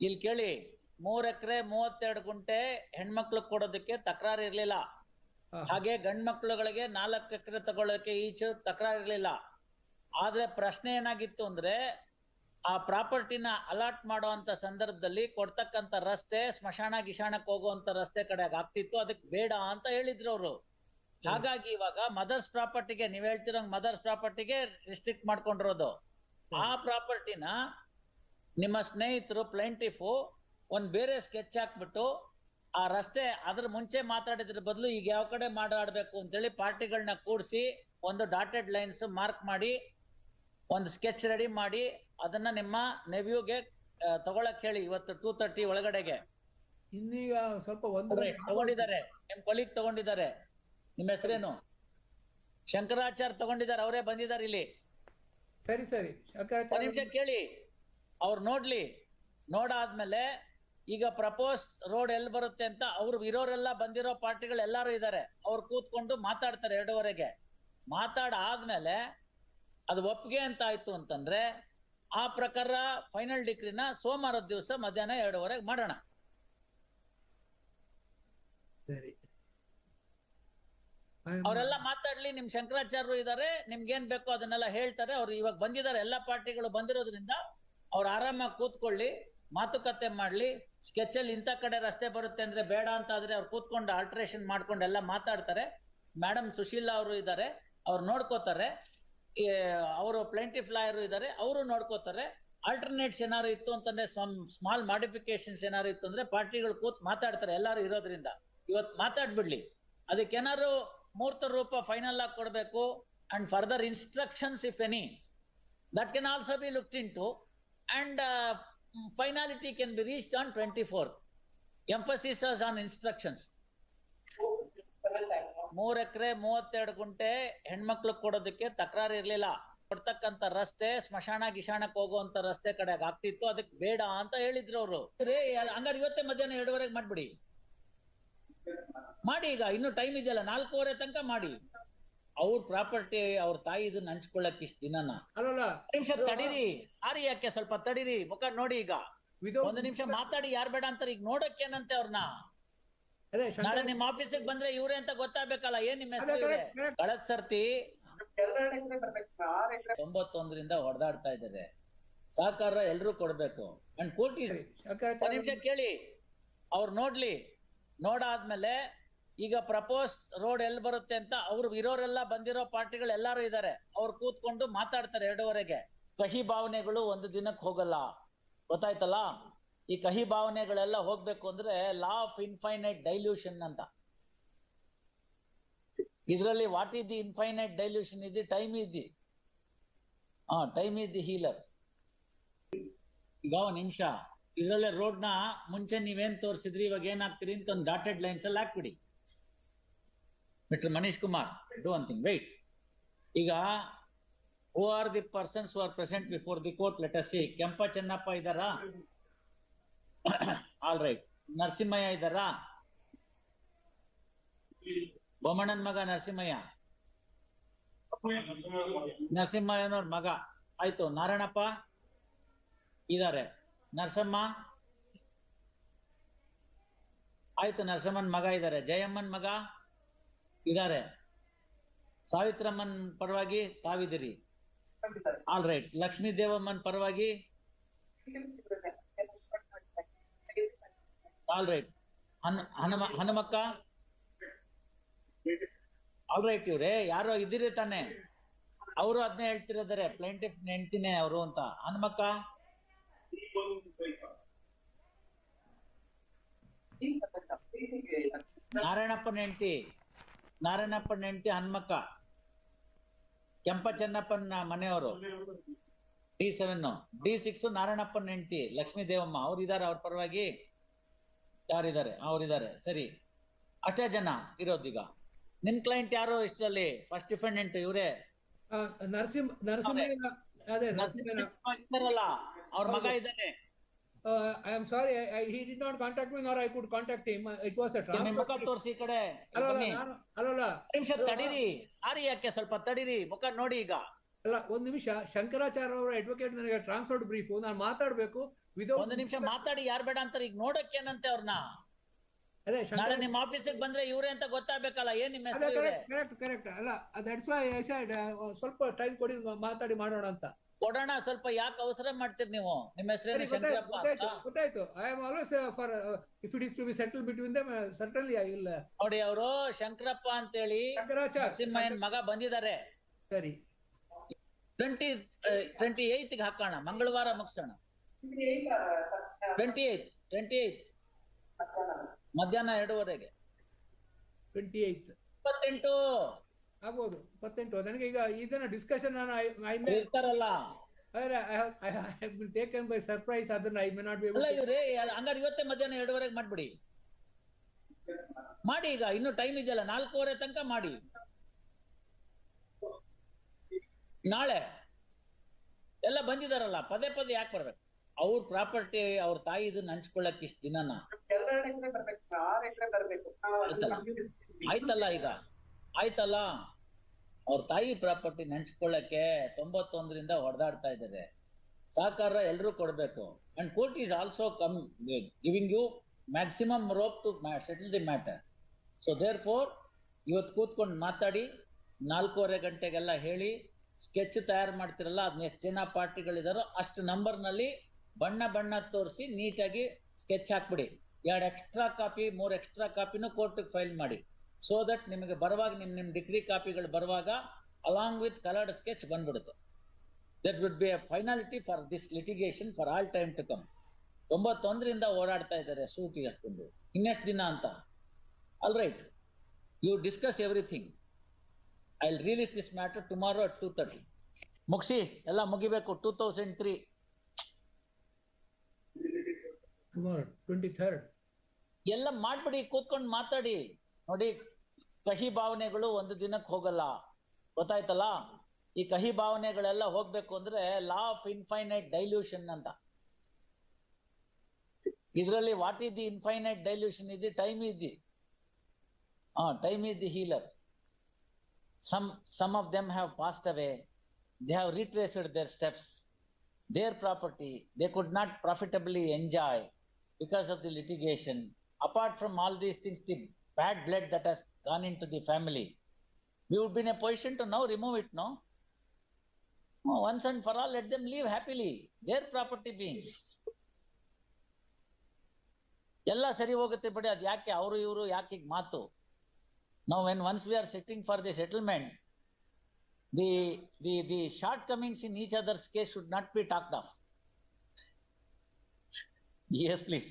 ಇಲ್ಲಿ ಕೇಳಿ ಮೂರ್ ಎಕರೆ ಮೂವತ್ತೆರಡು ಗುಂಟೆ ಹೆಣ್ಮಕ್ಳು ಕೊಡೋದಕ್ಕೆ ತಕರಾರು ಇರ್ಲಿಲ್ಲ. ಹಾಗೆ ಗಂಡ್ ಮಕ್ಳುಗಳಿಗೆ ನಾಲ್ಕು ಎಕರೆ ತಗೊಳ್ಳೋಕೆ ಈಚೆ ತಕರಾರು ಇರ್ಲಿಲ್ಲ. ಆದ್ರೆ ಪ್ರಶ್ನೆ ಏನಾಗಿತ್ತು ಅಂದ್ರೆ ಆ ಪ್ರಾಪರ್ಟಿನ ಅಲಾಟ್ ಮಾಡುವಂತ ಸಂದರ್ಭದಲ್ಲಿ ಕೊಡ್ತಕ್ಕಂತ ರಸ್ತೆ ಸ್ಮಶಾನ ಗಿಶಾನಕ್ಕೆ ಹೋಗುವಂತ ರಸ್ತೆ ಕಡೆಗೆ ಆಗ್ತಿತ್ತು. ಅದಕ್ಕೆ ಬೇಡ ಅಂತ ಹೇಳಿದ್ರು ಅವರು. ಹಾಗಾಗಿ ಇವಾಗ ಮದರ್ಸ್ ಪ್ರಾಪರ್ಟಿಗೆ ನೀವ್ ಹೇಳ್ತಿರೋ ಮದರ್ಸ್ ಪ್ರಾಪರ್ಟಿಗೆ ರಿಸ್ಟ್ರಿಕ್ಟ್ ಮಾಡ್ಕೊಂಡಿರೋದು. ಆ ಪ್ರಾಪರ್ಟಿನ ನಿಮ್ಮ ಸ್ನೇಹಿತರು ಪ್ಲೈಂಟಿಫು ಒಂದ್ ಬೇರೆ ಸ್ಕೆಚ್ ಹಾಕ್ಬಿಟ್ಟು ಆ ರಸ್ತೆ ಅದ್ರ ಮುಂಚೆ ಮಾತಾಡಿದ್ರ ಬದಲು ಈಗ ಯಾವ ಕಡೆ ಮಾತಾಡ್ಬೇಕು ಅಂತೇಳಿ ಪಾರ್ಟಿಗಳನ್ನ ಕೂಡಿಸಿ ಒಂದು ಡಾಟೆಡ್ ಲೈನ್ಸ್ ಮಾರ್ಕ್ ಮಾಡಿ ಒಂದು ಸ್ಕೆಚ್ ರೆಡಿ ಮಾಡಿ ಅದನ್ನ ನಿಮ್ಮ ನೆವ್ಯೂಗೆ ತಗೊಳಕ್ ಹೇಳಿ ಇವತ್ತು ಟೂ ತರ್ಟಿ ಒಳಗಡೆಗೆ. ಇನ್ನೀಗ ಸ್ವಲ್ಪ ಒಂದು ತಗೊಂಡಿದ್ದಾರೆ. ನಿಮ್ ಕೊಲೀಗ್ ತಗೊಂಡಿದ್ದಾರೆ. ನಿಮ್ಮ ಹೆಸರೇನು? ಶಂಕರಾಚಾರ್ಯ ತಗೊಂಡಿದ್ದಾರೆ ಅವರೇ ಬಂದಿದ್ದಾರೆ ಇಲ್ಲಿ. ಸರಿ ಸರಿ. ನಿಮಿಷ ಕೇಳಿ. ಅವ್ರು ನೋಡ್ಲಿ ನೋಡಾದ್ಮೇಲೆ ಈಗ ಪ್ರಪೋಸ್ ರೋಡ್ ಎಲ್ಲಿ ಬರುತ್ತೆ ಅಂತ ಅವ್ರು ಇರೋರೆಲ್ಲ ಬಂದಿರೋ ಪಾರ್ಟಿಗಳು ಎಲ್ಲಾರು ಇದ್ದಾರೆ ಅವ್ರು ಕೂತ್ಕೊಂಡು ಮಾತಾಡ್ತಾರೆ ಎರಡೂವರೆಗೆ. ಮಾತಾಡ ಆದ್ಮೇಲೆ ಅದು ಒಪ್ಪಿಗೆ ಅಂತ ಆಯ್ತು ಅಂತಂದ್ರೆ ಆ ಪ್ರಕಾರ ಫೈನಲ್ ಡಿಗ್ರಿನ ಸೋಮವಾರದ ದಿವಸ ಮಧ್ಯಾಹ್ನ ಎರಡೂವರೆಗೆ ಮಾಡೋಣ. ಸರಿ. ಅವರೆಲ್ಲ ಮಾತಾಡ್ಲಿ ನಿಮ್ ಶಂಕರಾಚಾರ್ಯರು ಇದಾರೆ ನಿಮ್ಗೇನ್ ಬೇಕೋ ಅದನ್ನೆಲ್ಲ ಹೇಳ್ತಾರೆ. ಅವ್ರು ಇವಾಗ ಬಂದಿದ್ದಾರೆ ಎಲ್ಲಾ ಪಾರ್ಟಿಗಳು ಬಂದಿರೋದ್ರಿಂದ ಅವ್ರು ಆರಾಮಾಗಿ ಕೂತ್ಕೊಳ್ಳಿ, ಮಾತುಕತೆ ಮಾಡ್ಲಿ ಸ್ಕೆಚ್ ಅಲ್ಲಿ ಇಂಥ ಕಡೆ ರಸ್ತೆ ಬರುತ್ತೆ ಅಂದ್ರೆ ಬೇಡ ಅಂತ ಆದ್ರೆ ಅವ್ರು ಕೂತ್ಕೊಂಡು ಆಲ್ಟ್ರೇಷನ್ ಮಾಡ್ಕೊಂಡು ಎಲ್ಲ ಮಾತಾಡ್ತಾರೆ. ಮೇಡಮ್ ಸುಶೀಲಾ ಅವರು ಇದ್ದಾರೆ ಅವ್ರು ನೋಡ್ಕೋತಾರೆ. ಅವರು ಪ್ಲೇಂಟಿಫ್ ಲಾಯರ್ ಇದ್ದಾರೆ ಅವರು ನೋಡ್ಕೋತಾರೆ. ಆಲ್ಟರ್ನೇಟ್ಸ್ ಏನಾರು ಇತ್ತು ಅಂತಂದ್ರೆ ಸ್ಮಾಲ್ ಮಾಡಿಫಿಕೇಶನ್ಸ್ ಏನಾರು ಇತ್ತು ಅಂದ್ರೆ ಪಾರ್ಟಿಗಳು ಕೂತ್ ಮಾತಾಡ್ತಾರೆ ಎಲ್ಲಾರು ಇರೋದ್ರಿಂದ. ಇವತ್ತು ಮಾತಾಡ್ಬಿಡ್ಲಿ. ಅದಕ್ಕೇನಾದ್ರು ಮೂರ್ತ ರೂಪ ಫೈನಲ್ ಆಗಿ ಕೊಡಬೇಕು and further instructions if any that can also be be in into. And uh, finality can be reached on 24th emphasis is on instructions. ಮೂರ್ ಎಕರೆ ಮೂವತ್ತೆರಡು ಗುಂಟೆ ಹೆಣ್ಮಕ್ಳು ಕೊಡೋದಕ್ಕೆ ತಕರಾರು ಇರ್ಲಿಲ್ಲ. ಕೊಡ್ತಕ್ಕಂತ ರಸ್ತೆ ಸ್ಮಶಾನ ಗಿಶಾನಕ್ಕೆ ಹೋಗುವಂತ ರಸ್ತೆ ಕಡೆಗೆ ಆಗ್ತಿತ್ತು. ಅದಕ್ಕೆ ಬೇಡ ಅಂತ ಹೇಳಿದ್ರು ಅವರು. ಹಂಗಾರೆ ಇವತ್ತೇ ಮಧ್ಯಾಹ್ನ ಎರಡುವರೆಗೆ ಮಾಡ್ಬಿಡಿ. ಮಾಡಿ ಈಗ ಇನ್ನು ಟೈಮ್ ಇದೆಯಲ್ಲ ನಾಲ್ಕೂವರೆ ತನಕ ಮಾಡಿ. ಅವ್ರ ಪ್ರಾಪರ್ಟಿ ಅವ್ರ ತಾಯಿ ಇದನ್ನ ಹಂಚ್ಕೊಳ್ಳಕ್ ಇಷ್ಟ ದಿನನ? ಅಲ್ಲಲ್ಲ. ನಿಮಿಷ ತಡೀರಿ. ಸಾರಿ ಯಾಕೆ ಸ್ವಲ್ಪ ತಡೀರಿ. ಮುಖ ನೋಡಿ ಈಗ. ಒಂದು ನಿಮಿಷ ಮಾತಾಡಿ ಯಾರ್ ಬೇಡ ಅಂತಾರೆ. ಈಗ ನೋಡಕ್ಕೇನಂತೆ ಅವ್ರನ್ನ ಅದೇ ನಾಳೆ ನಿಮ್ ಆಫೀಸಿಗೆ ಬಂದ್ರೆ ಇವ್ರೆ ಅಂತ ಗೊತ್ತಾಗ್ಬೇಕಲ್ಲ. ಏನ್ ನಿಮ್ಮ ಹೆಸರು ಕಳದ್ ಸರ್ತಿ. ತೊಂಬತ್ತೊಂದ್ರಿಂದ ಹೊಡೆದಾಡ್ತಾ ಇದ್ದಾರೆ. ಸಹಕಾರ ಎಲ್ರೂ ಕೊಡ್ಬೇಕು. ಅಂಡ್ ಕೋಟಿ ನಿಮಿಷ ಕೇಳಿ. ಅವ್ರು ನೋಡ್ಲಿ. ನೋಡಾದ್ಮೇಲೆ ಈಗ ಪ್ರಪೋಸ್ ರೋಡ್ ಎಲ್ಲಿ ಬರುತ್ತೆ ಅಂತ ಅವ್ರು ಇರೋರೆಲ್ಲ ಬಂದಿರೋ ಪಾರ್ಟಿಗಳು ಎಲ್ಲಾರು ಇದ್ದಾರೆ. ಅವ್ರು ಕೂತ್ಕೊಂಡು ಮಾತಾಡ್ತಾರೆ ಎರಡೂವರೆಗೆ. ಕಹಿ ಭಾವನೆಗಳು ಒಂದು ದಿನಕ್ಕೆ ಹೋಗಲ್ಲ. ಗೊತ್ತಾಯ್ತಲ್ಲ? ಈ ಕಹಿ ಭಾವನೆಗಳೆಲ್ಲ ಹೋಗ್ಬೇಕು ಅಂದ್ರೆ ಲಾ ಆಫ್ ಇನ್ಫೈನೈಟ್ ಡೈಲ್ಯೂಷನ್ ಅಂತ. ಇದ್ರಲ್ಲಿ what is the infinite dilution ಇದ್ದಿ ಟೈಮ್ ಇದ್ದಿ ಹಾ ಟೈಮ್ ಇದ್ದಿ ಹೀಲರ್ ಈಗ ಒಂದ್ ನಿಮಿಷ. ಇದ್ರಲ್ಲೇ ರೋಡ್ನ ಮುಂಚೆ ನೀವೇನ್ ತೋರಿಸಿದ್ರಿ? ಇವಾಗ ಏನಾಗ್ತೀರಿ ಅಂತ ಒಂದು ಡಾಟೆಡ್ ಲೈನ್ಸ್ ಅಲ್ಲಿ ಹಾಕ್ಬಿಡಿ. Mister Manish Kumar do one thing ಈಗ who are the persons who are present before the court let see Kempa Chennappa ಇದ್ದಾರಾ ಆಲ್ ರೈಟ್ ನರಸಿಂಹಯ್ಯ ಇದ್ದಾರಾ ಬೊಮ್ಮಣ್ಣನ್ ಮಗ ನರಸಿಂಹಯ್ಯ ನರಸಿಂಹಯ್ಯನವ್ರ ಮಗ ಆಯ್ತು ನಾರಾಯಣಪ್ಪ ಇದಾರೆ ನರಸಮ್ಮ ಆಯ್ತು ನರಸಮ್ಮನ್ ಮಗ ಇದಾರೆ ಜಯಮ್ಮನ್ ಮಗ ಇದಾರೆ. ಸಾವಿತ್ರಮ್ಮನ್ ಪರವಾಗಿ ತಾವಿದಿರಿ ಆಲ್ ರೈಟ್ ಲಕ್ಷ್ಮೀ ದೇವಮ್ಮನ್ ಪರವಾಗಿ all right Hanuma, Hanumakka? All right ಇವ್ರೆ. ಯಾರು ಇದ್ದೀರಿ ತಾನೆ? ಅವರು ಅದನ್ನೇ ಹೇಳ್ತಿರೋದಾರೆ. ಪ್ಲೇಂಟಿಫ್ ನೆಂಟಿನೇ ಅವರು ಅಂತ. ಹನುಮಕ್ಕ? ನಾರಾಯಣಪ್ಪನ ಹೆಂಡತಿ ನಾರಾಯಣಪ್ಪನ ಹೆಂಡತಿ ಹನ್ಮಕ್ಕ ಕೆಂಪ ಚೆನ್ನಪ್ಪನ ಮನೆಯವರು ಡಿ ಸೆವೆನ್ ಡಿ ಸಿಕ್ಸ್ ನಾರಾಯಣಪ್ಪನ ಹೆಂಡತಿ ಲಕ್ಷ್ಮೀ ದೇವಮ್ಮ ಅವ್ರು ಇದಾರೆ ಅವ್ರ ಪರವಾಗಿ? ಯಾರಿದ್ದಾರೆ? ಅವರಿದ್ದಾರೆ. ಸರಿ. ಅಷ್ಟೇ ಜನ ಈಗ. ನಿಮ್ ಕ್ಲೈಂಟ್ ಯಾರು ಇಷ್ಟರಲ್ಲಿ? ಫಸ್ಟ್ ಡಿಫೆಂಡೆಂಟ್ ಇವರೇ? ನರಸಿಂಹ ನರಸಿಂಹ ಇದ್ದಾರಲ್ಲ ಅವ್ರ ಮಗ ಇದ್ದಾರಲ್ಲ ಇದ್ದಾರೆ I am sorry he did not contact me nor I could contact him it was a ನಿಮ್ ಮುಖ ತೋರಿಸಿ ಈ ಕಡೆ. ಅಲ್ಲಲ್ಲ ನಿಮಿಷ ತಡೀರಿ. ಸಾರಿ ಯಾಕೆ ಸ್ವಲ್ಪ ತಡೀರಿ? ಮುಖ ನೋಡಿ ಈಗ. ಅಲ್ಲ ಒಂದ್ ನಿಮಿಷ. ಶಂಕರಾಚಾರ್ಯ ಅವರ ಅಡ್ವೊಕೇಟ್ ನನಗೆ ಟ್ರಾನ್ಸ್ಫರ್ಡ್ ಬ್ರೀಫ್ ನಾನು ಮಾತಾಡ್ಬೇಕು ವಿದೌಟ್ ಒಂದು ನಿಮಿಷ ಮಾತಾಡಿ. ಯಾರ್ ಬೇಡ ಅಂತಾರೆ? ಈಗ ನೋಡಕ್ಕೇನಂತೆ ಅವ್ರನ್ನ ಅದೇ ನಾಳೆ ನಿಮ್ಮ ನಿಮ್ ಆಫೀಸಿಗೆ ಬಂದ್ರೆ ಇವ್ರೆ ಅಂತ ಗೊತ್ತಾಗಬೇಕಲ್ಲ. ಏನ್ ನಿಮ್ಮ ಹೆಸರು ಕರೆಕ್ಟ್ ಕರೆಕ್ಟ್ ಕರೆಕ್ಟ್ ಅಲ್ಲ ದಟ್ಸ್ ವೈ ಐ ಸೈಡ್ ಸ್ವಲ್ಪ ಟೈಮ್ ಕೊಡಿ ಮಾತಾಡಿ ಮಾಡೋಣ ಅಂತ. ಕೊಡೋಣ ಸ್ವಲ್ಪ ಯಾಕೆ ಅವಸರ ಮಾಡ್ತೀರಿ ನೀವು? ನಿಮ್ಮ ಸರಿ, ಹೆಸರೇನು ಗೊತ್ತಾಯ್ತು Shankarappa I am always for if it is to be settle between them certainly will ನೋಡಿ ಅವರು ಶಂಕರಪ್ಪ ಅಂತೇಳಿ ನರಸಿಂಹಯ್ಯನ್ ಮಗ ಬಂದಿದ್ದಾರೆ. ಸರಿ. ಟ್ವೆಂಟಿ ಟ್ವೆಂಟಿ ಏಯ್ತ್ ಹಾಕೋಣ ಮಂಗಳವಾರ ಮುಗಿಸೋಣ. ಟ್ವೆಂಟಿ ಏಯ್ತ್ ಟ್ವೆಂಟಿ ಏಯ್ತ್ ಮಧ್ಯಾಹ್ನ ಎರಡೂವರೆಗೆ. ಟ್ವೆಂಟಿ ಏಯ್ತ್ ಇಪ್ಪತ್ತೆಂಟು. ಆಗ್ಬೋದು. ಇಪ್ಪತ್ತೆಂಟು. ನನಗೆ ಈಗ ಇದನ್ನ ಡಿಸ್ಕಷನ್ ನಾನು ಐ ಮೇ ಇರ್ತಾರಲ್ಲ ಟೇಕನ್ ಬೈ ಸರ್ಪ್ರೈಸ್ ಅದನ್ನ ಐ ಮೇ ನಾಟ್ ಬಿ ಅಲ್ಲ ಇವ್ರೆ ಹಂಗಾರೆ ಇವತ್ತೇ ಮಧ್ಯಾಹ್ನ ಎರಡುವರೆಗೆ ಮಾಡ್ಬಿಡಿ. ಮಾಡಿ ಈಗ ಇನ್ನು ಟೈಮ್ ಇದೆಯಲ್ಲ ನಾಲ್ಕೂವರೆ ತನಕ ಮಾಡಿ. ನಾಳೆ. ಎಲ್ಲ ಬಂದಿದಾರಲ್ಲ ಪದೇ ಪದೇ ಯಾಕೆ ಬರ್ಬೇಕು? ಅವ್ರ ಪ್ರಾಪರ್ಟಿ ಅವ್ರ ತಾಯಿ ಇದನ್ನ ಹಂಚ್ಕೊಳ್ಳಕ್ ಇಷ್ಟ ಆಯ್ತಲ್ಲ. ಆಯ್ತಲ್ಲ ಈಗ. ಆಯ್ತಲ್ಲ? ಅವ್ರ ತಾಯಿ ಪ್ರಾಪರ್ಟಿ ನೆನ್ಸ್ಕೊಳ್ಳಕ್ಕೆ ತೊಂಬತ್ತೊಂದರಿಂದ ಹೊಡೆದಾಡ್ತಾ ಇದ್ದಾರೆ. ಸಹಕಾರ ಎಲ್ಲರೂ ಕೊಡಬೇಕು. And court is also come giving you maximum rope to settle the matter so therefore ಇವತ್ತು ಕೂತ್ಕೊಂಡು ಮಾತಾಡಿ, ನಾಲ್ಕೂವರೆ ಗಂಟೆಗೆಲ್ಲ ಹೇಳಿ ಸ್ಕೆಚ್ ತಯಾರು ಮಾಡ್ತಿರಲ್ಲ ಅದನ್ನ ಎಷ್ಟು ಜನ ಪಾರ್ಟಿಗಳಿದಾರೋ ಅಷ್ಟು ನಂಬರ್ನಲ್ಲಿ ಬಣ್ಣ ಬಣ್ಣ ತೋರಿಸಿ ನೀಟಾಗಿ ಸ್ಕೆಚ್ ಹಾಕ್ಬಿಡಿ. ಎರಡು ಎಕ್ಸ್ಟ್ರಾ ಕಾಪಿ ಮೂರು ಎಕ್ಸ್ಟ್ರಾ ಕಾಪಿನೂ ಕೋರ್ಟಿಗೆ ಫೈಲ್ ಮಾಡಿ. ಸೊ ದಟ್ ನಿಮಗೆ ಬರುವಾಗ ನಿಮ್ಮ ನಿಮ್ಮ ಡಿಗ್ರಿ ಕಾಪಿಗಳು ಬರುವಾಗ ಅಲಾಂಗ್ ವಿತ್ ಕಲರ್ಡ್ ಸ್ಕೆಚ್ ಬಂದ್ಬಿಡುತ್ತೆ. That would be a finality for this litigation for all time to come ತೊಂಬತ್ತೊಂದರಿಂದ ಓಡಾಡ್ತಾ ಇದ್ದಾರೆ ಸೂಟಿ ಹಾಕೊಂಡು ಇನ್ನೆಷ್ಟು ದಿನ ಅಂತ? All right you discuss everything I will release this matter tomorrow at two thirty ಮುಗಿಸಿ ಎಲ್ಲ ಮುಗಿಬೇಕು. Two thousand three tomorrow twenty third ಎಲ್ಲ ಮಾಡ್ಬಿಡಿ ಕೂತ್ಕೊಂಡು ಮಾತಾಡಿ. ನೋಡಿ ಕಹಿ ಭಾವನೆಗಳು ಒಂದು ದಿನಕ್ಕೆ ಹೋಗಲ್ಲ. ಗೊತ್ತಾಯ್ತಲ್ಲ? ಈ ಕಹಿ ಭಾವನೆಗಳೆಲ್ಲ ಹೋಗ್ಬೇಕು ಅಂದ್ರೆ ಲಾ ಆಫ್ ಇನ್ಫೈನೈಟ್ ಡೈಲ್ಯೂಷನ್ ಅಂತ. ಇದರಲ್ಲಿ what is the infinite dilution ಇದೆ? ಟೈಮ್ ಇಸ್ ದಿ ಹಾ time is the healer some some of them have passed away they have retraced their steps their property they could not profitably enjoy because of the litigation. Apart from all these things, the bad blood that has gone into the family we would be in a position to now remove it no No, once and for all let them live happily their property being ಎಲ್ಲ ಸರಿ ಹೋಗುತ್ತೆ ಬಿಡಿ ಅದು ಯಾಕೆ ಅವರು ಇವರು ಯಾಕೆ ಈಗ ಮಾತು ನಾವು when once we are setting for the settlement the the the shortcomings in each other's case should not be talked of yes please